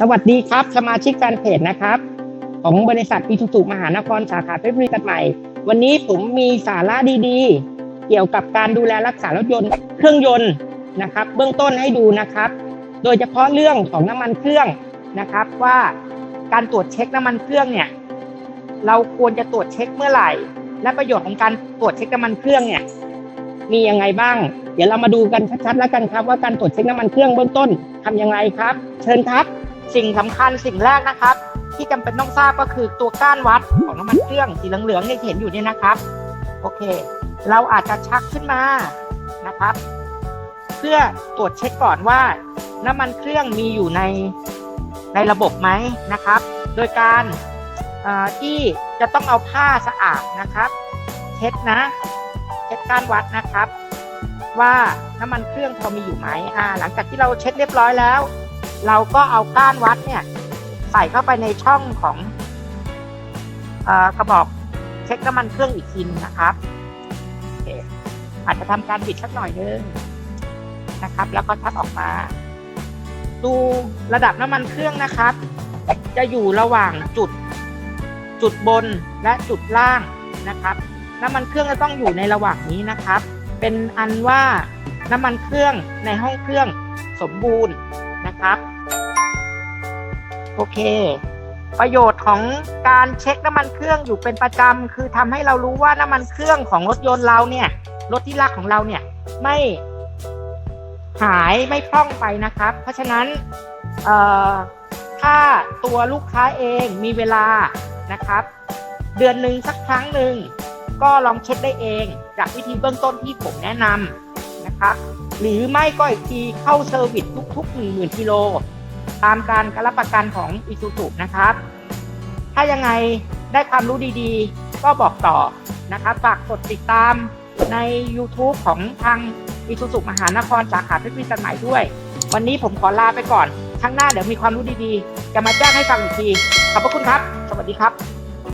สวัสดีครับ สมาชิกแฟนเพจนะครับ ของบริษัทอีทูตุมหานครสาขาเพชรบุรีตัดใหม่ วันนี้ผมมีสาระดีๆ เกี่ยวกับการดูแลรักษารถยนต์เครื่องยนต์นะครับ เบื้องต้นให้ดูนะครับ โดยเฉพาะเรื่องของน้ำมันเครื่องนะครับ ว่าการตรวจเช็คน้ำมันเครื่องเนี่ยเราควรจะตรวจเช็คเมื่อไหร่ และประโยชน์ของการตรวจเช็คน้ำมันเครื่องเนี่ยมียังไงบ้าง เดี๋ยวเรามาดูกันชัดๆแล้วกันครับ ว่าการตรวจเช็คน้ำมันเครื่องเบื้องต้นทำยังไงครับ เชิญครับ สิ่งสำคัญสิ่งแรกนะครับ ที่จำเป็นต้องทราบก็คือตัวก้านวัดของน้ำมันเครื่องสีเหลืองๆที่เห็นอยู่เนี่ยนะครับ โอเค เราอาจจะชักขึ้นมานะครับ เพื่อตรวจเช็คก่อนว่า น้ำมันเครื่องมีอยู่ในในระบบไหมนะครับ โดยการที่จะต้องเอาผ้าสะอาดนะครับ เช็ดนะ เช็ดก้านวัดนะครับ ว่าน้ำมันเครื่องพอมีอยู่ไหมอ่า หลังจากที่เราเช็ดเรียบร้อยแล้ว เราก็เอาก้านวัดเนี่ย ใส่เข้าไปในช่องของอกระบอกเช็คน้ำมันเครื่องอีกทีนนะครับอาจจะทำการบิดสักหน่อยนึงนะครับ แล้วก็ทัดออกมา ดูระดับน้ำมันเครื่องนะครับ จะอยู่ระหว่างจุดจุดบนและจุดล่างนะครับน้ำมันเครื่องจะต้องอยู่ในระหว่างนี้นะครับ เป็นอันว่าน้ำมันเครื่องในห้องเครื่องสมบูรณ์ นะครับ โอเค ประโยชน์ของการเช็คน้ำมันเครื่องอยู่เป็นประจำคือทำให้เรารู้ว่าน้ำมันเครื่องของรถยนต์เราเนี่ยรถที่รักของเราเนี่ยไม่หายไม่พร่องไปนะครับ เพราะฉะนั้นถ้าตัวลูกค้าเองมีเวลานะครับ เดือนหนึ่งสักครั้งหนึ่งก็ลองเช็คได้เองจากวิธีเบื้องต้นที่ผมแนะนำนะครับ หรือไม่ก็อีกทีเข้าเซอร์วิสทุก ๆ 1 0,000กิโลตามการรับประกันของอิซูซุนะครับ ถ้ายังไงได้ความรู้ดีๆ ก็บอกต่อนะครับฝากกดติดตามใน YouTube ของทางอิซูซุมหานครสาขาเพชรบุรีตัดใหม่ด้วย วันนี้ผมขอลาไปก่อน ครั้งหน้าเดี๋ยวมีความรู้ดีๆ จะมาแจ้งให้ฟังอีกที ขอบพระคุณครับ สวัสดีครับ